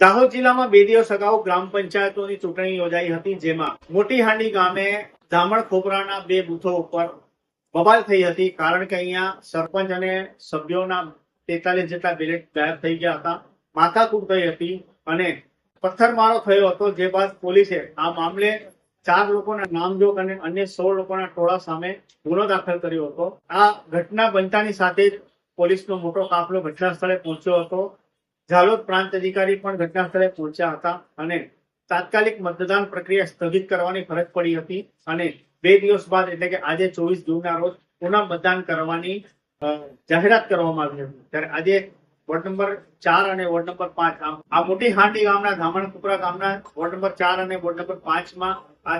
દાહોદ જિલ્લામાં બે દિવસ અગાઉ ગ્રામ પંચાયતોની ચૂંટણી યોજાઈ હતી, જેમાં મોટી હાંડી ગામે ધામણ ખોપરાના બે બૂથો ઉપર બબાલ થઈ હતી, કારણ કે અહીંયા સરપંચ અને સભ્યોના તેતાલીસ જેટલા બેલેટ ગાયબ થઈ ગયા હતા, માથાકૂટ થઈ હતી અને પથ્થરમારો થયો હતો, જે બાદ પોલીસે આ મામલે ચાર લોકોના નામજોગ અને અન્ય સોળ લોકોના ટોળા સામે ગુનો દાખલ કર્યો હતો. આ ઘટના બનતાની સાથે જ પોલીસનો મોટો કાફલો ઘટના સ્થળે પહોંચ્યો હતો. ઝાલોદ પ્રાંત અધિકારી પણ ઘટના પહોંચ્યા હતા અને તાત્કાલિક મતદાન પ્રક્રિયા સ્થગિત કરવાની ફરજ પડી હતી અને બે દિવસ બાદ એટલે કે આજે ચોવીસ જૂનના રોજ પુનઃ મતદાન કરવાની જાહેરાત કરવામાં આવી હતી. ત્યારે આજે વોર્ડ નંબર ચાર અને વોર્ડ નંબર પાંચ આ મોટી હાંડી ગામના ધામણ કુપરા ગામના વોર્ડ નંબર ચાર અને વોર્ડ નંબર પાંચમાં આ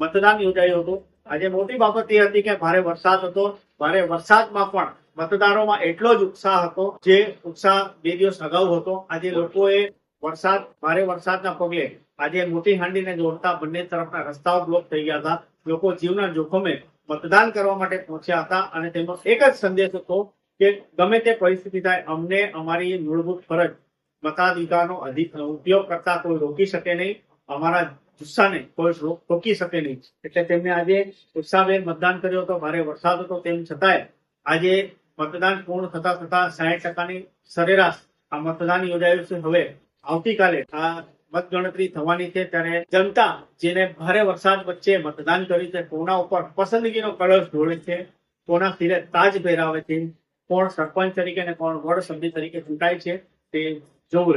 મતદાન યોજાયું હતું. આજે મોટી બાબત એ હતી કે ભારે વરસાદ હતો. ભારે વરસાદમાં પણ મતદારોમાં એટલો જ ઉત્સાહ હતો, જે ઉત્સાહ બે દિવસ અગાઉ હતો. આજે લોકોએ વરસાદ, ભારે વરસાદના પગલે આજે મોટી હાંડીને જોડતા બંને તરફના રસ્તાઓ બ્લોક થઈ ગયા હતા. લોકો જીવના જોખમે મતદાન કરવા માટે પહોંચ્યા હતા અને તેમનો એક જ સંદેશ હતો કે ગમે તે પરિસ્થિતિ થાય, અમને અમારી મૂળભૂત ફરજ, મતાધિકારનો અધિક, ઉપયોગ કરતા કોઈ રોકી શકે નહીં. અમારા જુસ્સાને કોઈ રોકી શકે નહીં. એટલે તેમને આજે ઉત્સાહભેર મતદાન કર્યો હતો. ભારે વરસાદ હતો. તેમ છતાંય આજે મતદાન પૂર્ણ થતા થતા સાહીઠ ટકાની સરેરાશ આ મતદાન યોજાયું છે. હવે આવતીકાલે આ મતગણતરી થવાની છે ત્યારે જનતા જેને ભારે વરસાદ વચ્ચે મતદાન કર્યું છે, કોના ઉપર પસંદગીનો કળશ ઢોળે છે, કોના સિરે તાજ પહેરાવે છે, કોણ સરપંચ તરીકે અને કોણ વોર્ડ સભ્ય તરીકે ચૂંટાય છે, તે જોવું